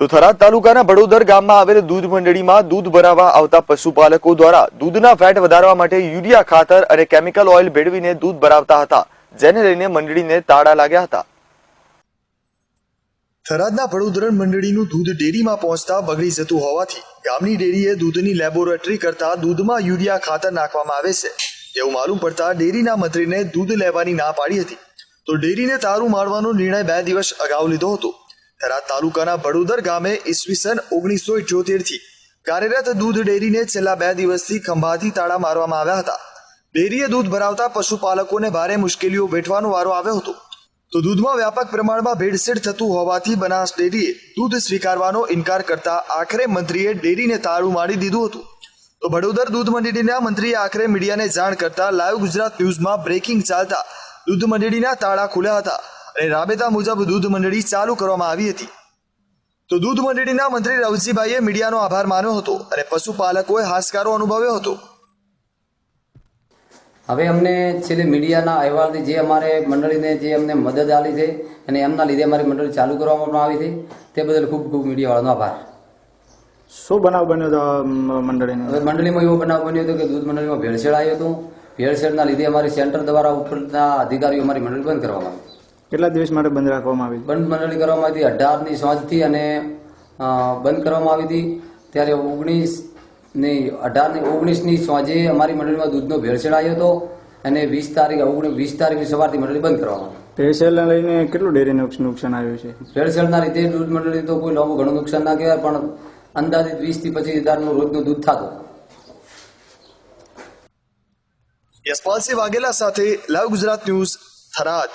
તો થરાદ તાલુકાના બડોદર ગામમાં આવેલ દૂધ મંડળીમાં દૂધ ભરાવવા આવતા પશુપાલકો દ્વારા દૂધના ફેટ વધારવા માટે યુરિયા ખાતર અને કેમિકલ ઓઇલ ભેળવીને દૂધ ભરાવતા હતા, જેને લઈને મંડળીને તાળા લાગ્યા હતા. થરાદના વડોદરણ મંડળીનું દૂધ ડેરીમાં પહોંચતા બગડી જતું હોવાથી ગામની ડેરીએ દૂધની લેબોરેટરી કરતા દૂધમાં યુરિયા ખાતર નાખવામાં આવે છે. તેવું માલુમ પડતા ડેરીના મંત્રીને દૂધ લેવાની ના પાડી હતી. તો ડેરીને તારું મારવાનો નિર્ણય બે દિવસ અગાઉ લીધો હતો. થરાદ તાલુકાના ભડોદર ગામે ઈસવીસન ઓગણીસો થી કાર્યરત દૂધ ડેરીને છેલ્લા બે દિવસથી ખંભાથી તાળા મારવામાં આવ્યા હતા. ડેરીએ દૂધ ભરાવતા પશુપાલકોને ભારે મુશ્કેલીઓ વેઠવાનો વારો આવ્યો હતો. તો દૂધમાં વ્યાપક પ્રમાણમાં ભેળસેળ થતું હોવાથી બનાસ ડેરીએ દૂધ સ્વીકારવાનો ઇનકાર કરતા આખરે મંત્રીએ ડેરીને તાળું મારી દીધું હતું. તો વડોદર દૂધ મંડળીના મંત્રીએ આખરે મીડિયાને જાણ કરતા લાઈવ ગુજરાત ન્યૂઝમાં બ્રેકિંગ ચાલતા દૂધ મંડળીના તાળા ખુલ્યા હતા. અને રાબેતા મુજબ દૂધ મંડળી ચાલુ કરવામાં આવી હતી. તો દૂધ મંડળીના મંત્રી રવજીભાઈએ મીડિયાનો આભાર માન્યો હતો અને પશુપાલકોએ હાશકારો અનુભવ્યો હતો. હવે અમને છેલ્લે મીડિયાના અહેવાલથી જે અમારે મંડળીને જે અમને મદદ આપી છે અને એમના લીધે અમારી મંડળી ચાલુ કરવામાં આવી છે તે બદલ ખૂબ ખૂબ મીડિયાવાળાનો આભાર. શું બનાવ બન્યો હતો મંડળીનો? હવે મંડળીમાં એવો બનાવ બન્યો હતો કે દૂધ મંડળીમાં ભેળસેળ આવ્યું હતું. ભેળસેળના લીધે અમારી સેન્ટર દ્વારા ઉપરના અધિકારીઓ અમારી મંડળી બંધ કરવામાં આવી. કેટલા દિવસ માટે બંધ રાખવામાં આવી? બંધ મંડળી કરવામાં આવી હતી. અઢારની સાંજથી અને બંધ કરવામાં આવી હતી. ત્યારે ઓગણીસની અઢારની ઓગણીસની સાંજે અમારી મંડળીમાં દૂધનો ભેળસેળ આવ્યો હતો અને વીસ તારીખ ઓગણીસ વીસ તારીખની સવારથી મંડળી બંધ કરવામાં ભેળસેળને લઈને કેટલું ડેરી નુકસાન આવ્યું છે? ભેળસેળના રીતે દૂધ મંડળી તો કોઈ લાંબુ ઘણું નુકસાન ના કહેવાય પણ અંદાજિત વીસથી પચીસ હજારનું રોજનું દૂધ થતું. યશપાલસિંહ વાઘેલા સાથે લાઈવ ગુજરાત ન્યૂઝ થરાદ.